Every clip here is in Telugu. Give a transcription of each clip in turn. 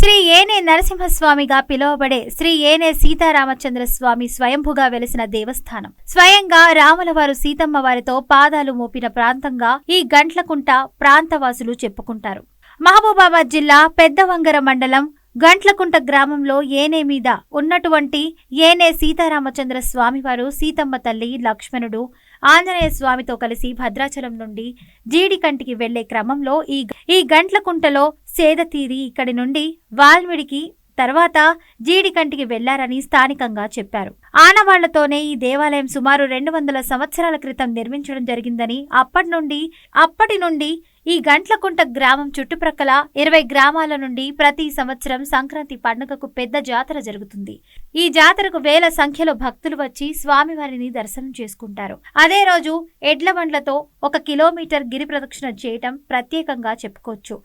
శ్రీ ఏనే నరసింహస్వామిగా పిలువబడే శ్రీ ఏనే సీతారామచంద్ర స్వామి స్వయంభుగా వెలిసిన దేవస్థానం. స్వయంగా రాములవారు సీతమ్మ వారితో పాదాలు మోపిన ప్రాంతంగా ఈ గంట్లకుంట ప్రాంతవాసులు చెప్పుకుంటారు. మహబూబాబాద్ జిల్లా పెద్దవంగర మండలం గంట్లకుంట గ్రామంలో ఏనే మీద ఉన్నటువంటి ఏనే సీతారామచంద్ర స్వామివారు సీతమ్మ తల్లి లక్ష్మణుడు ఆంజనేయ స్వామితో కలిసి భద్రాచలం నుండి జీడికంటికి వెళ్ళే క్రమంలో ఈ ఈ గంట్లకుంటలో సేద తీరి ఇక్కడి నుండి వాల్మిడికి తర్వాత జీడికంటికి వెళ్ళారని స్థానికంగా చెప్పారు. ఆనవాళ్ళతోనే ఈ దేవాలయం సుమారు రెండు వందల సంవత్సరాల క్రితం నిర్మించడం జరిగిందని అప్పటి నుండి అప్పటి నుండి ఈ గంట్లకుంట గ్రామం చుట్టుప్రక్కల ఇరవై గ్రామాల నుండి ప్రతి సంవత్సరం సంక్రాంతి పండుగకు పెద్ద జాతర జరుగుతుంది. ఈ జాతరకు వేల సంఖ్యలో భక్తులు వచ్చి స్వామివారిని దర్శనం చేసుకుంటారు. అదే రోజు ఎడ్ల బండ్లతో ఒక కిలోమీటర్ గిరి ప్రదక్షిణ చేయటం ప్రత్యేకంగా చెప్పుకోవచ్చు.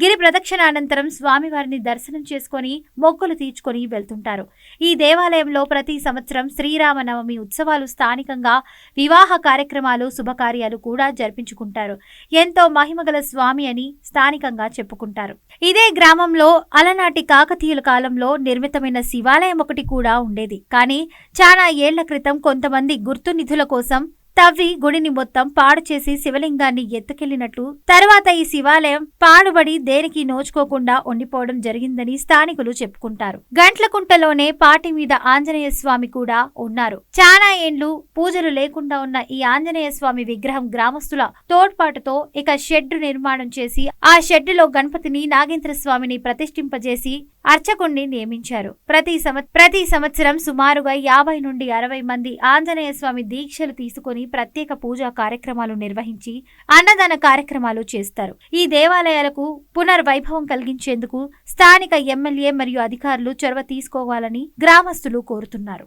గిరి ప్రదక్షిణ అనంతరం స్వామివారిని దర్శనం చేసుకొని మొక్కులు తీర్చుకొని వెళ్తుంటారు. ఈ దేవాలయంలో ప్రతి సంవత్సరం శ్రీరామనవమి ఉత్సవాలు స్థానికంగా వివాహ కార్యక్రమాలు శుభకార్యాలు కూడా జరిపించుకుంటారు. ఎంతో మహిమగల స్వామి అని స్థానికంగా చెప్పుకుంటారు. ఇదే గ్రామంలో అలనాటి కాకతీయుల కాలంలో నిర్మితమైన శివాలయం ఒకటి కూడా ఉండేది. కానీ చాలా ఏళ్ళ క్రితం కొంతమంది గుర్తు నిధుల కోసం తవ్వి గుడిని మొత్తం పాడు చేసి శివలింగాన్ని ఎత్తుకెళ్ళినట్లు తర్వాత ఈ శివాలయం పాడుబడి దేనికి నోచుకోకుండా ఉండిపోవడం జరిగిందని స్థానికులు చెప్పుకుంటారు. గంట్లకుంటలోనే పాటి మీద ఆంజనేయ స్వామి కూడా ఉన్నారు. చాలా ఏండ్లు పూజలు లేకుండా ఉన్న ఈ ఆంజనేయ స్వామి విగ్రహం గ్రామస్తుల తోడ్పాటుతో ఇక షెడ్ నిర్మాణం చేసి ఆ షెడ్డులో గణపతిని నాగేంద్ర స్వామిని ప్రతిష్ఠింపజేసి అర్చకుణ్ణి నియమించారు. ప్రతి సంవత్ ప్రతి సంవత్సరం సుమారుగా యాభై నుండి అరవై మంది ఆంజనేయ స్వామి దీక్షలు తీసుకొని ప్రత్యేక పూజా కార్యక్రమాలు నిర్వహించి అన్నదాన కార్యక్రమాలు చేస్తారు. ఈ దేవాలయాలకు పునర్వైభవం కలిగించేందుకు స్థానిక ఎమ్మెల్యే మరియు అధికారులు చొరవ తీసుకోవాలని గ్రామస్తులు కోరుతున్నారు.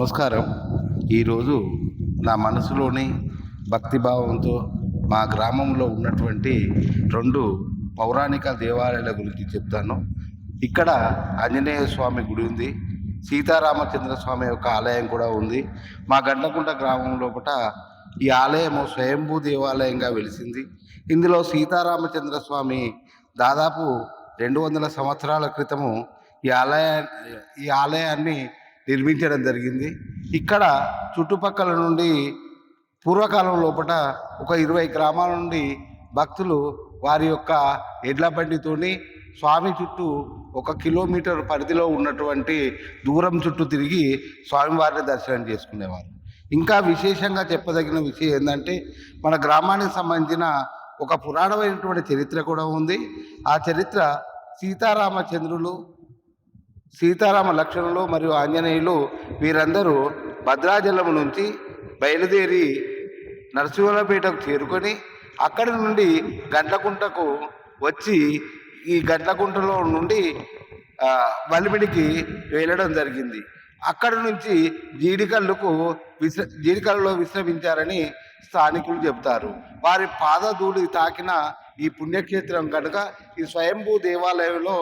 నమస్కారం. ఈరోజు నా మనసులోని భక్తిభావంతో మా గ్రామంలో ఉన్నటువంటి రెండు పౌరాణిక దేవాలయాల గురించి చెప్తాను. ఇక్కడ ఆంజనేయ స్వామి గుడి ఉంది. సీతారామచంద్ర స్వామి యొక్క ఆలయం కూడా ఉంది. మా గండకుంట గ్రామం లోపల ఈ ఆలయము స్వయంభూ దేవాలయంగా వెలిసింది. ఇందులో సీతారామచంద్ర స్వామి దాదాపు రెండు వందల సంవత్సరాల క్రితము ఈ ఆలయా ఈ ఆలయాన్ని నిర్మించడం జరిగింది. ఇక్కడ చుట్టుపక్కల నుండి పూర్వకాలం లోపల ఒక ఇరవై గ్రామాల నుండి భక్తులు వారి యొక్క ఎడ్ల బండితోని స్వామి చుట్టూ ఒక కిలోమీటర్ పరిధిలో ఉన్నటువంటి దూరం చుట్టూ తిరిగి స్వామివారిని దర్శనం చేసుకునేవారు. ఇంకా విశేషంగా చెప్పదగిన విషయం ఏంటంటే మన గ్రామానికి సంబంధించిన ఒక పురాణమైనటువంటి చరిత్ర కూడా ఉంది. ఆ చరిత్ర సీతారామచంద్రులు సీతారామ లక్ష్మణులు మరియు ఆంజనేయులు వీరందరూ భద్రాచలం నుంచి బయలుదేరి నరసింహపేటకు చేరుకొని అక్కడి నుండి గండ్లకుంటకు వచ్చి ఈ గండ్లకుంటలో నుండి ఆ, వలిమిడికి వెళ్ళడం జరిగింది. అక్కడి నుంచి జీడికల్లుకు విశ్ర జీడికల్లులో విశ్రమించారని స్థానికులు చెబుతారు. వారి పాదధూళి తాకిన ఈ పుణ్యక్షేత్రం కనుక ఈ స్వయంభూ దేవాలయంలో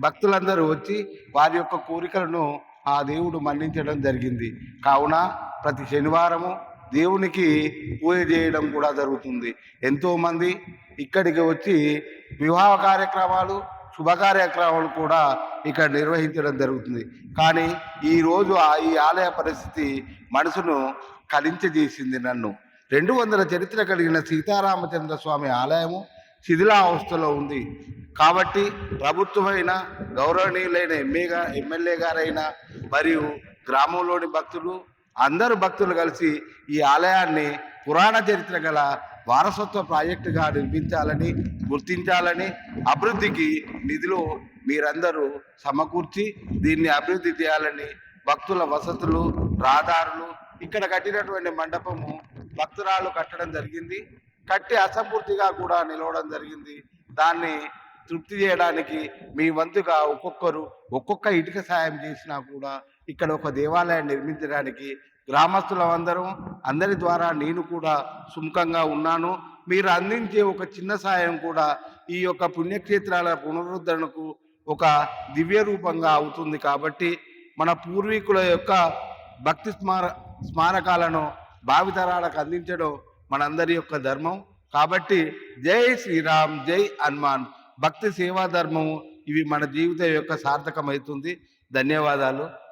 భక్తులందరూ వచ్చి వారి యొక్క కోరికలను ఆ దేవుడు మన్నించడం జరిగింది. కావున ప్రతి శనివారము దేవునికి పూజ చేయడం కూడా జరుగుతుంది. ఎంతోమంది ఇక్కడికి వచ్చి వివాహ కార్యక్రమాలు శుభ కార్యక్రమాలు కూడా ఇక్కడ నిర్వహించడం జరుగుతుంది. కానీ ఈరోజు ఆ ఈ ఆలయ పరిస్థితి మనసును కలించజేసింది నన్ను. రెండు వందల చరిత్ర కలిగిన సీతారామచంద్ర స్వామి ఆలయము శిథిలావస్థలో ఉంది. కాబట్టి ప్రభుత్వమైన గౌరవనీయులైన ఎమ్మె ఎమ్మెల్యే గారైనా మరియు గ్రామంలోని భక్తులు అందరు భక్తులు కలిసి ఈ ఆలయాన్ని పురాణ చరిత్ర గల వారసత్వ ప్రాజెక్టుగా నిర్మించాలని గుర్తించాలని అభివృద్ధికి నిధులు మీరందరూ సమకూర్చి దీన్ని అభివృద్ధి చేయాలని భక్తుల వసతులు రహదారులు ఇక్కడ కట్టినటువంటి మండపము భక్తురాలు కట్టడం జరిగింది. కట్టి అసంపూర్తిగా కూడా నిలవడం జరిగింది. దాన్ని తృప్తి చేయడానికి మీ వంతుగా ఒక్కొక్కరు ఒక్కొక్క ఇటుక సాయం చేసినా కూడా ఇక్కడ ఒక దేవాలయం నిర్మించడానికి గ్రామస్తులందరం అందరి ద్వారా నేను కూడా సుముఖంగా ఉన్నాను. మీరు అందించే ఒక చిన్న సాయం కూడా ఈ యొక్క పుణ్యక్షేత్రాల పునరుద్ధరణకు ఒక దివ్య రూపంగా అవుతుంది కాబట్టి మన పూర్వీకుల యొక్క భక్తి స్మార స్మారకాలను భావితరాలకు అందించడం మనందరి యొక్క ధర్మం. కాబట్టి జై శ్రీరామ్ జై హనుమాన్. భక్తి సేవా ధర్మము ఇవి మన జీవితం యొక్క సార్థకమవుతుంది. ధన్యవాదాలు.